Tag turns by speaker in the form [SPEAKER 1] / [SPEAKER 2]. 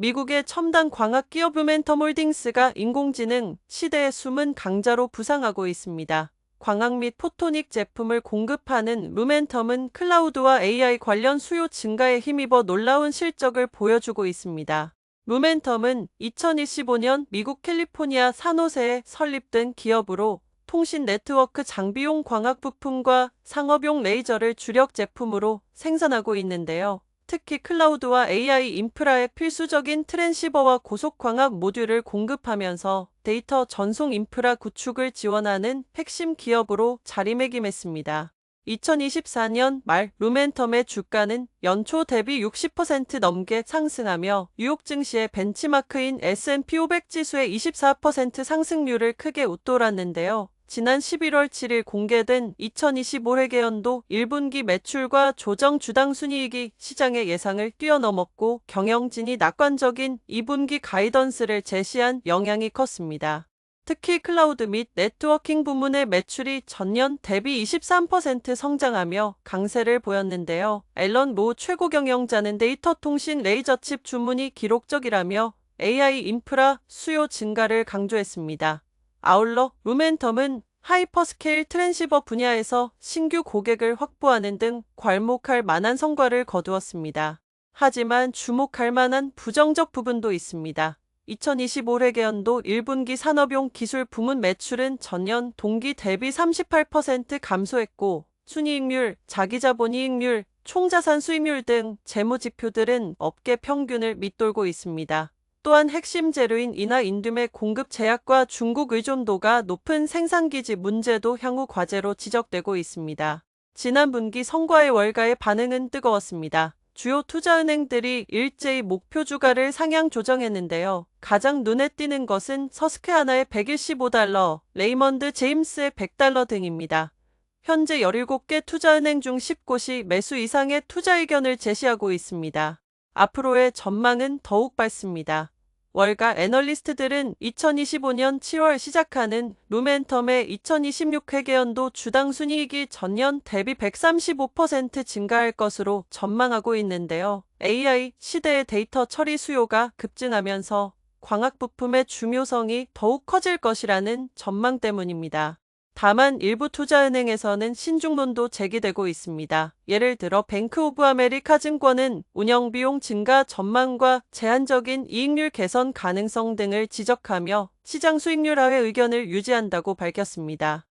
[SPEAKER 1] 미국의 첨단 광학 기업 루멘텀 홀딩스가 인공지능 시대의 숨은 강자로 부상하고 있습니다. 광학 및 포토닉 제품을 공급하는 루멘텀은 클라우드와 AI 관련 수요 증가에 힘입어 놀라운 실적을 보여주고 있습니다. 루멘텀은 2025년 미국 캘리포니아 산호세에 설립된 기업으로 통신 네트워크 장비용 광학 부품과 상업용 레이저를 주력 제품으로 생산하고 있는데요. 특히 클라우드와 AI 인프라에 필수적인 트랜시버와 고속 광학 모듈을 공급하면서 데이터 전송 인프라 구축을 지원하는 핵심 기업으로 자리매김했습니다. 2024년 말 루멘텀의 주가는 연초 대비 60% 넘게 상승하며 뉴욕 증시의 벤치마크인 S&P 500 지수의 24% 상승률을 크게 웃돌았는데요. 지난 11월 7일 공개된 2025회계연도 1분기 매출과 조정 주당 순이익이 시장의 예상을 뛰어넘었고 경영진이 낙관적인 2분기 가이던스를 제시한 영향이 컸습니다. 특히 클라우드 및 네트워킹 부문의 매출이 전년 대비 23% 성장하며 강세를 보였는데요. 앨런 모 최고 경영자는 데이터 통신 레이저 칩 주문이 기록적이라며 AI 인프라 수요 증가를 강조했습니다. 아울러 루멘텀은 하이퍼스케일 트랜시버 분야에서 신규 고객을 확보하는 등 괄목할 만한 성과를 거두었습니다. 하지만 주목할 만한 부정적 부분도 있습니다. 2025회계연도 1분기 산업용 기술 부문 매출은 전년 동기 대비 38% 감소했고 순이익률, 자기자본이익률, 총자산 수익률 등 재무 지표들은 업계 평균을 밑돌고 있습니다. 또한 핵심 재료인 인하 인둠의 공급 제약과 중국 의존도가 높은 생산기지 문제도 향후 과제로 지적되고 있습니다. 지난 분기 성과의 월가의 반응은 뜨거웠습니다. 주요 투자은행들이 일제히 목표 주가를 상향 조정했는데요. 가장 눈에 띄는 것은 서스케 하나의 115달러, 레이먼드 제임스의 100달러 등입니다. 현재 17개 투자은행 중 10곳이 매수 이상의 투자 의견을 제시하고 있습니다. 앞으로의 전망은 더욱 밝습니다. 월가 애널리스트들은 2025년 7월 시작하는 루멘텀의 2026 회계연도 주당 순이익이 전년 대비 135% 증가할 것으로 전망하고 있는데요. AI 시대의 데이터 처리 수요가 급증하면서 광학 부품의 중요성이 더욱 커질 것이라는 전망 때문입니다. 다만 일부 투자은행에서는 신중론도 제기되고 있습니다. 예를 들어 뱅크 오브 아메리카 증권은 운영비용 증가 전망과 제한적인 이익률 개선 가능성 등을 지적하며 시장 수익률 하회 의견을 유지한다고 밝혔습니다.